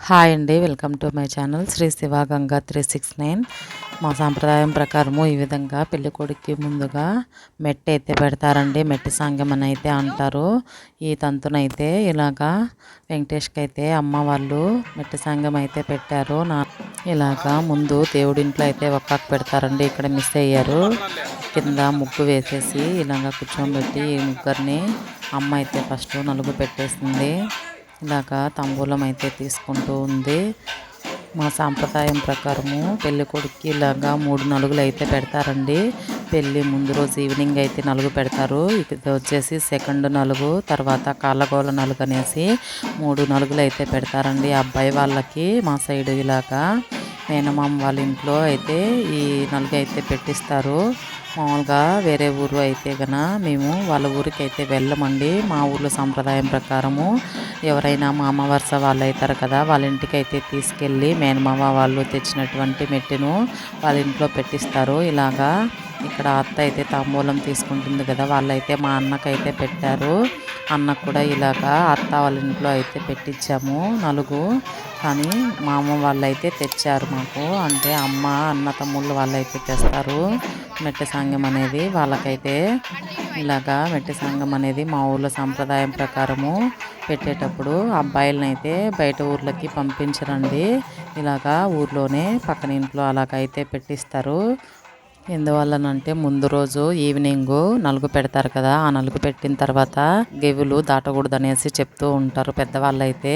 Hi అండి welcome to my channel Sri Shiva Ganga three six nine. మా సాంప్రదాయం ప్రకారము ఈ విధంగా పెళ్ళి కొడుక్కి ముందుగా మెట్టి అయితే పెడతారండి మెట్టి సాంగం అని అయితే అంటారు. ఈ తంతునైతే ఇలాగా వెంకటేష్కి అయితే అమ్మ వాళ్ళు మెట్టి సాంగం అయితే పెట్టారు. నా ఇలాగా ముందు దేవుడింట్లో అయితే ఒక్కకు పెడతారండి ఇక్కడ మిస్ అయ్యారు. కింద ముగ్గు వేసేసి ఇలాగా కూర్చోబెట్టి ఈ ముగ్గురిని అమ్మ అయితే ఫస్ట్ నలుగు పెట్టేసింది. ఇలాగా తాంబూలం అయితే తీసుకుంటూ ఉంది. మా సాంప్రదాయం ప్రకారము పెళ్ళి కొడుక్కి ఇలాగా మూడు నలుగులు అయితే పెడతారండి. పెళ్ళి ముందు రోజు ఈవినింగ్ అయితే నలుగు పెడతారు. ఇది వచ్చేసి సెకండ్ నలుగు తర్వాత కాళ్ళగోల నలుగు అనేసి మూడు నలుగులు అయితే పెడతారండి అబ్బాయి వాళ్ళకి మా సైడ్ ఇలాగా మేనమామ వాళ్ళ ఇంట్లో అయితే ఈ నలుగు అయితే పెట్టిస్తారు. మామూలుగా వేరే ఊరు అయితే గన మేము వాళ్ళ ఊరికి అయితే వెళ్ళమండి. మా ఊర్లో సాంప్రదాయం ప్రకారము ఎవరైనా మామ వరుస వాళ్ళు అవుతారు కదా వాళ్ళ ఇంటికి అయితే తీసుకెళ్ళి మేనమామ వాళ్ళు తెచ్చినటువంటి మెట్టును వాళ్ళ ఇంట్లో పెట్టిస్తారు. ఇలాగా ఇక్కడ అత్త అయితే తాంబూలం తీసుకుంటుంది కదా వాళ్ళైతే మా అన్నకైతే పెట్టారు. అన్నకు కూడా ఇలాగా అత్త వాళ్ళ ఇంట్లో అయితే పెట్టించాము నలుగు. కానీ మా అమ్మ వాళ్ళు అయితే తెచ్చారు మాకు. అంటే అమ్మ అన్న తమ్ముళ్ళు వాళ్ళు అయితే తెస్తారు. మెట్టి సంఘం అనేది వాళ్ళకైతే ఇలాగా మెట్టి సంఘం అనేది మా ఊళ్ళో సాంప్రదాయం ప్రకారము పెట్టేటప్పుడు అబ్బాయిలనైతే అయితే బయట ఊర్లకి పంపించరండి. ఇలాగా ఊర్లోనే పక్కన ఇంట్లో అలాగైతే పెట్టిస్తారు. ఎందువల్లనంటే ముందు రోజు ఈవినింగ్ నలుగు పెడతారు కదా ఆ నలుగు పెట్టిన తర్వాత గెవులు దాటకూడదు అనేసి చెప్తూ ఉంటారు పెద్దవాళ్ళు అయితే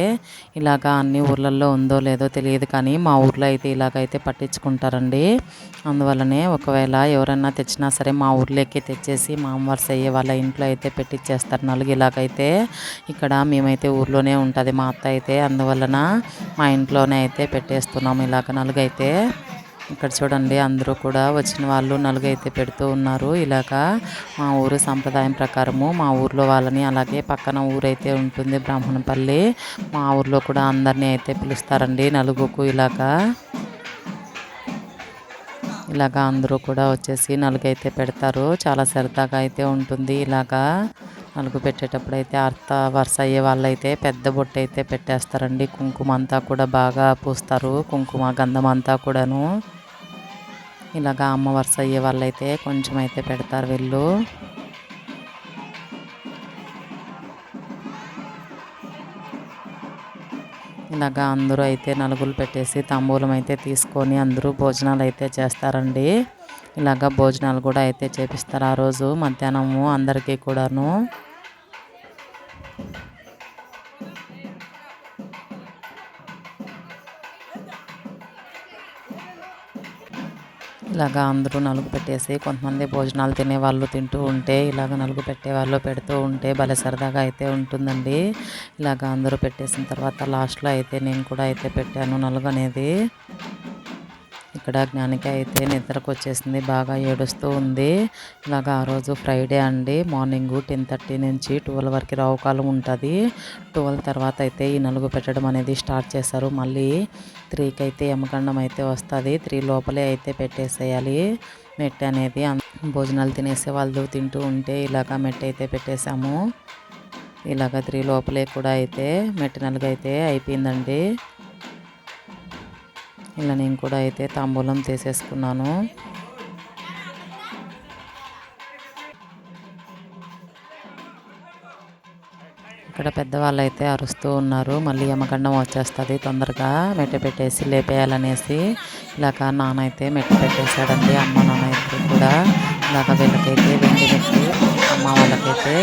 ఇలాగా అన్ని ఊర్లలో ఉందో లేదో తెలియదు కానీ మా ఊర్లో అయితే ఇలాగైతే పట్టించుకుంటారండి. అందువల్లనే ఒకవేళ ఎవరైనా తెచ్చినా సరే మా ఊర్లోకి తెచ్చేసి మా అమ్మవారి అయ్యే వాళ్ళ ఇంట్లో అయితే పెట్టించేస్తారు నలుగు ఇలాగైతే. ఇక్కడ మేమైతే ఊర్లోనే ఉంటుంది మా అత్త అయితే. అందువలన మా ఇంట్లోనే అయితే పెట్టేస్తున్నాము ఇలాగ నలుగు అయితే ఇక్కడ చూడండి అందరూ కూడా వచ్చిన వాళ్ళు నలుగైతే పెడుతూ ఉన్నారు. ఇలాగా మా ఊరు సాంప్రదాయం ప్రకారము మా ఊర్లో వాళ్ళని అలాగే పక్కన ఊరైతే ఉంటుంది బ్రాహ్మణపల్లి. మా ఊర్లో కూడా అందరినీ అయితే పిలుస్తారండి నలుగుకు ఇలాగా. ఇలాగా అందరూ కూడా వచ్చేసి నలుగైతే పెడతారు. చాలా సరదాగా అయితే ఉంటుంది ఇలాగా. నలుగు పెట్టేటప్పుడు అయితే అర్థ వరుస అయ్యే వాళ్ళైతే పెద్ద బొట్టు అయితే పెట్టేస్తారండి. కుంకుమ అంతా కూడా బాగా పూస్తారు కుంకుమ గంధం అంతా కూడాను. ఇలాగా అమ్మ వరుస అయ్యే వాళ్ళైతే కొంచెం అయితే పెడతారు వీళ్ళు. ఇలాగా అందరూ అయితే నలుగులు పెట్టేసి తాంబూలం అయితే తీసుకొని అందరూ భోజనాలు అయితే చేస్తారండి. ఇలాగ భోజనాలు కూడా అయితే చేపిస్తారు ఆ రోజు మధ్యాహ్నము అందరికీ కూడాను. ఇలాగా అందరూ నలుగు పెట్టేసి కొంతమంది భోజనాలు తినే వాళ్ళు తింటూ ఉంటే ఇలాగ నలుగు పెట్టే వాళ్ళు పెడుతూ ఉంటే భలే సరదాగా అయితే ఉంటుందండి. ఇలాగ అందరూ పెట్టేసిన తర్వాత లాస్ట్లో అయితే నేను కూడా అయితే పెట్టాను నలుగు అనేది ఇక్కడ జ్ఞానిక అయితే నిద్రకు వచ్చేసింది బాగా ఏడుస్తూ ఉంది. ఇలాగ ఆ రోజు ఫ్రైడే అండి. మార్నింగ్ టెన్ థర్టీ నుంచి ట్వెల్వ్ వరకు రావుకాలం ఉంటుంది. ట్వెల్వ్ తర్వాత అయితే ఈ నలుగు పెట్టడం అనేది స్టార్ట్ చేశారు. మళ్ళీ త్రీకి అయితే యమగండం అయితే వస్తుంది. త్రీ లోపలే అయితే పెట్టేసేయాలి. మెట్ట అనేది భోజనాలు తినేసే వాళ్ళు తింటూ ఉంటే ఇలాగ మెట్టి అయితే పెట్టేశాము. ఇలాగ త్రీ లోపలే కూడా అయితే మెట్టి నలుగు అయితే అయిపోయిందండి. ఇలా నేను కూడా అయితే తాంబూలం తీసేసుకున్నాను. ఇక్కడ పెద్దవాళ్ళు అయితే అరుస్తూ ఉన్నారు. మళ్ళీ యమగండం వచ్చేస్తుంది తొందరగా. మెట్ట పెట్టేసి లేపేయాలనేసి ఇలాగ నాన్న అయితే మెట్ట పెట్టేశాడండి. అమ్మ నాన్న అయితే కూడా ఇలాగ వీళ్ళకైతే వెండి పెట్టి అమ్మ వాళ్ళకైతే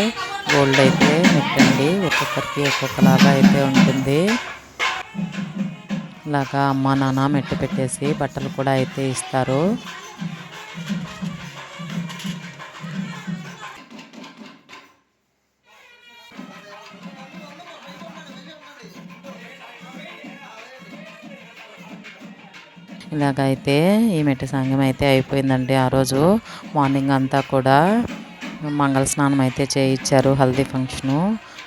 గోల్డ్ అయితే మెట్టండి ఒక్కొక్కరికి ఒక్కొక్కలాగా అయితే ఉంటుంది. ఇలాగా అమ్మ నాన్న మెట్టు పెట్టేసి బట్టలు కూడా అయితే ఇస్తారు. ఇలాగైతే ఈ మెట్టి సంఘం అయితే అయిపోయిందండి. ఆ రోజు మార్నింగ్ అంతా కూడా మంగళ స్నానం అయితే చేయించారు హల్దీ ఫంక్షను.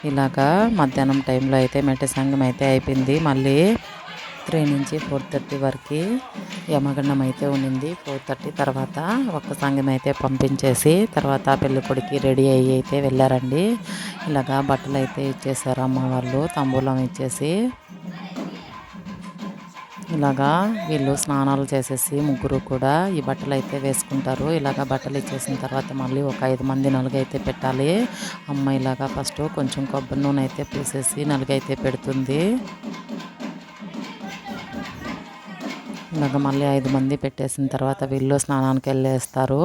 ఇలాగా మధ్యాహ్నం టైంలో అయితే మెట్టి సంఘం అయితే అయిపోయింది. మళ్ళీ త్రీ నుంచి ఫోర్ థర్టీ వరకు యమగండం అయితే ఉండింది. ఫోర్ థర్టీ తర్వాత ఒక్క సంఘం అయితే పంపించేసి తర్వాత పెళ్ళి కొడుకు రెడీ అయ్యి అయితే వెళ్ళారండి. ఇలాగా బట్టలు అయితే ఇచ్చేసారు అమ్మ వాళ్ళు తంబూలం ఇచ్చేసి. ఇలాగా వీళ్ళు స్నానాలు చేసేసి ముగ్గురు కూడా ఈ బట్టలు అయితే వేసుకుంటారు. ఇలాగ బట్టలు ఇచ్చేసిన తర్వాత మళ్ళీ ఒక ఐదు మంది నలుగైతే పెట్టాలి. అమ్మ ఇలాగా ఫస్ట్ కొంచెం కొబ్బరి నూనె అయితే పూసేసి నలుగైతే పెడుతుంది. ఇలాగ మళ్ళీ ఐదు మంది పెట్టేసిన తర్వాత వీళ్ళు స్నానానికి వెళ్ళేస్తారు.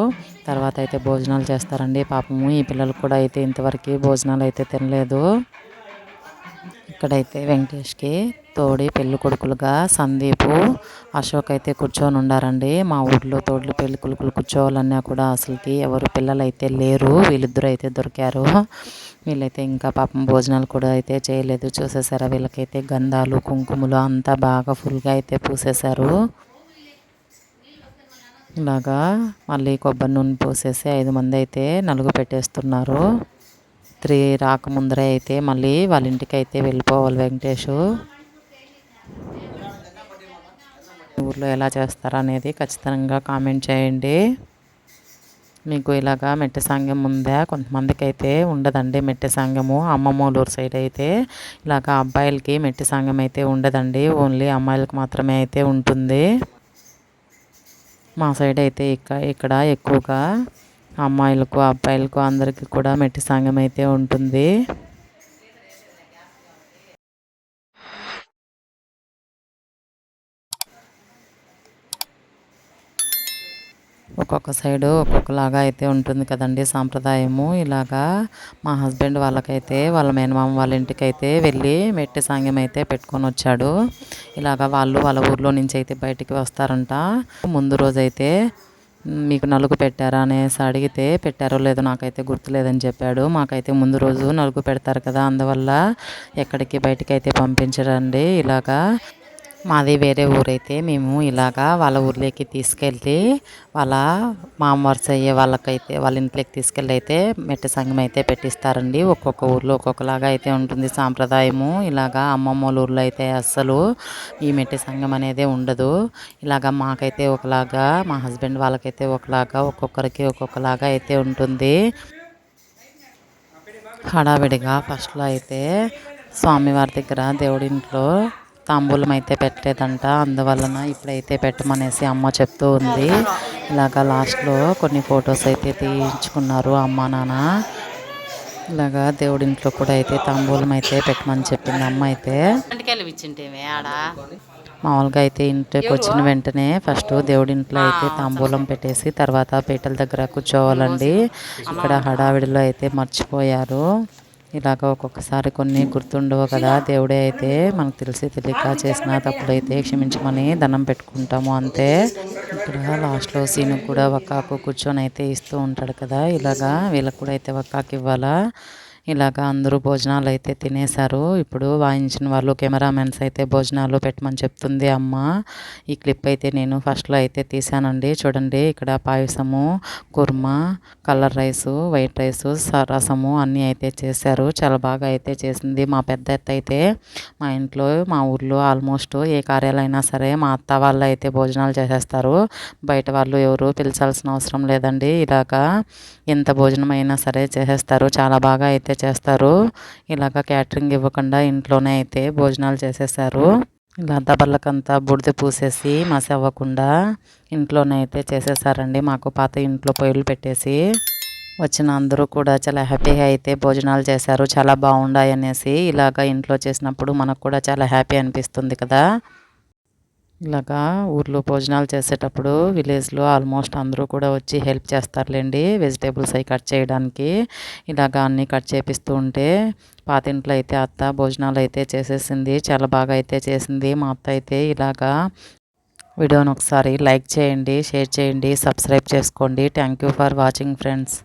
తర్వాత అయితే భోజనాలు చేస్తారండి. పాపము ఈ పిల్లలు కూడా అయితే ఇంతవరకు భోజనాలు అయితే తినలేదు. ఇక్కడైతే వెంకటేష్కి తోడి పెళ్ళి కొడుకులుగా సందీపు అశోక్ అయితే కూర్చొని ఉండారండి. మా ఊర్లో తోడ్లు పెళ్ళి కొడుకులు కూర్చోవాలన్నా కూడా అసలుకి ఎవరు పిల్లలు అయితే లేరు వీళ్ళిద్దరూ అయితే దొరికారు. వీళ్ళైతే ఇంకా పాపం భోజనాలు కూడా అయితే చేయలేదు. చూసేసారా? వీళ్ళకైతే గంధాలు కుంకుమలు అంతా బాగా ఫుల్గా అయితే పూసేశారు. ఇలాగా మళ్ళీ కొబ్బరి నూనె పోసేసి ఐదు మంది అయితే నలుగు పెట్టేస్తున్నారు. త్రీ రాకముందరే అయితే మళ్ళీ వాళ్ళ ఇంటికి అయితే వెళ్ళిపోవాలి వెంకటేష్. ఊర్లో ఎలా చేస్తారనేది ఖచ్చితంగా కామెంట్ చేయండి. మీకు ఇలాగా మెట్టి సాంగ్యం ఉందా? కొంతమందికి అయితే ఉండదండి మెట్టి సాంగ్యము అమ్మమూలూరు సైడ్ అయితే ఇలాగ అబ్బాయిలకి మెట్టి సాంగ్యం అయితే ఉండదండి. ఓన్లీ అమ్మాయిలకు మాత్రమే అయితే ఉంటుంది. మా సైడ్ అయితే ఇక ఇక్కడ ఎక్కువగా అమ్మాయిలకు అబ్బాయిలకు అందరికీ కూడా మెట్టి సాంగ్యం అయితే ఉంటుంది. ఒక్కొక్క సైడు ఒక్కొక్కలాగా అయితే ఉంటుంది కదండి సాంప్రదాయము. ఇలాగా మా హస్బెండ్ వాళ్ళకైతే వాళ్ళ మేనమామ వాళ్ళ ఇంటికి అయితే వెళ్ళి మెట్టి సాంగ్యం అయితే పెట్టుకొని వచ్చాడు. ఇలాగా వాళ్ళు వాళ్ళ ఊర్లో నుంచి అయితే బయటికి వస్తారంట. ముందు రోజైతే మీకు నలుగు పెట్టారా? అనేసి అడిగితే పెట్టారో లేదో నాకైతే గుర్తులేదని చెప్పాడు. మాకైతే ముందు రోజు నలుగు పెడతారు కదా అందువల్ల ఎక్కడికి బయటికి అయితే పంపించరండి. ఇలాగా మాది వేరే ఊరైతే మేము ఇలాగా వాళ్ళ ఊర్లోకి తీసుకెళ్ళి వాళ్ళ మామ అయ్యే వాళ్ళకైతే వాళ్ళ ఇంట్లోకి తీసుకెళ్ళి అయితే మెట్ట సంఘం అయితే పెట్టిస్తారండి. ఒక్కొక్క ఊర్లో ఒక్కొక్కలాగా అయితే ఉంటుంది సాంప్రదాయము. ఇలాగా అమ్మమ్మ ఊర్లో అయితే అస్సలు ఈ మెట్టి సంఘం అనేది ఉండదు. ఇలాగా మాకైతే ఒకలాగా మా హస్బెండ్ వాళ్ళకైతే ఒకలాగా ఒక్కొక్కరికి ఒక్కొక్కలాగా అయితే ఉంటుంది. హడావిడిగా ఫస్ట్లో అయితే స్వామివారి దగ్గర దేవుడింట్లో తాంబూలం అయితే పెట్టలేదంట. అందువలన ఇప్పుడైతే పెట్టమనేసి అమ్మ చెప్తూ ఉంది. ఇలాగా లాస్ట్లో కొన్ని ఫొటోస్ అయితే తీయించుకున్నారు అమ్మ నాన్న. ఇలాగా దేవుడి ఇంట్లో కూడా అయితే తాంబూలం అయితే పెట్టమని చెప్పింది అమ్మ అయితే. మామూలుగా అయితే ఇంటికి వచ్చిన వెంటనే ఫస్ట్ దేవుడి ఇంట్లో అయితే తాంబూలం పెట్టేసి తర్వాత పీటల దగ్గర కూర్చోవాలండి. ఇక్కడ హడావిడిలో అయితే మర్చిపోయారు. ఇలాగ ఒక్కొక్కసారి కొన్ని గుర్తుండవు కదా దేవుడే అయితే మనకు తెలిసి తెలియక చేసిన తప్పుడైతే క్షమించమని దండం పెట్టుకుంటాము అంతే. ఇక్కడ లాస్ట్లో సీను కూడా ఒక్కాకు కూర్చొని అయితే ఇస్తూ ఉంటాడు కదా ఇలాగా వీళ్ళకి కూడా అయితే ఒక్కాకి ఇవ్వాలా? ఇలాగ అందరూ భోజనాలు అయితే తినేశారు. ఇప్పుడు వాయించిన వాళ్ళు కెమెరామెన్స్ అయితే భోజనాలు పెట్టమని చెప్తుంది అమ్మ. ఈ క్లిప్ అయితే నేను ఫస్ట్లో అయితే తీసానండి చూడండి ఇక్కడ పాయసము kurma colour rice white rice రసము అన్నీ అయితే చేశారు. చాలా బాగా అయితే చేసింది మా పెద్ద ఎత్త అయితే. మా ఇంట్లో మా ఊర్లో ఆల్మోస్ట్ ఏ కార్యాలైనా సరే మా అత్త వాళ్ళు అయితే భోజనాలు చేసేస్తారు. బయట వాళ్ళు ఎవరు పిలిచాల్సిన అవసరం లేదండి. ఇలాగా ఎంత భోజనం అయినా సరే చేసేస్తారు. చాలా బాగా అయితే అయితే చేస్తారు. ఇలాగ క్యాటరింగ్ ఇవ్వకుండా ఇంట్లోనే అయితే భోజనాలు చేసేసారు. ఇలా దబర్లకంతా బుడిద పూసేసి మసి అవ్వకుండా ఇంట్లోనే అయితే చేసేసారండి. మాకు పాత ఇంట్లో పొయ్యిలు పెట్టేసి వచ్చిన అందరూ కూడా చాలా హ్యాపీగా అయితే భోజనాలు చేశారు. చాలా బాగుండాయి అనేసి ఇలాగ ఇంట్లో చేసినప్పుడు మనకు కూడా చాలా హ్యాపీ అనిపిస్తుంది కదా. ఇలాగా ఊర్లో భోజనాలు చేసేటప్పుడు విలేజ్లో ఆల్మోస్ట్ అందరూ కూడా వచ్చి హెల్ప్ చేస్తారులేండి. వెజిటేబుల్స్ అవి కట్ చేయడానికి ఇలాగా అన్నీ కట్ చేపిస్తూ ఉంటే పాతింట్లో అయితే అత్త భోజనాలు అయితే చేసేసింది చాలా బాగా అయితే చేసింది. మా అత్త అయితే ఇలాగా వీడియోని ఒకసారి లైక్ చేయండి షేర్ చేయండి సబ్స్క్రైబ్ చేసుకోండి. Thank you for watching friends.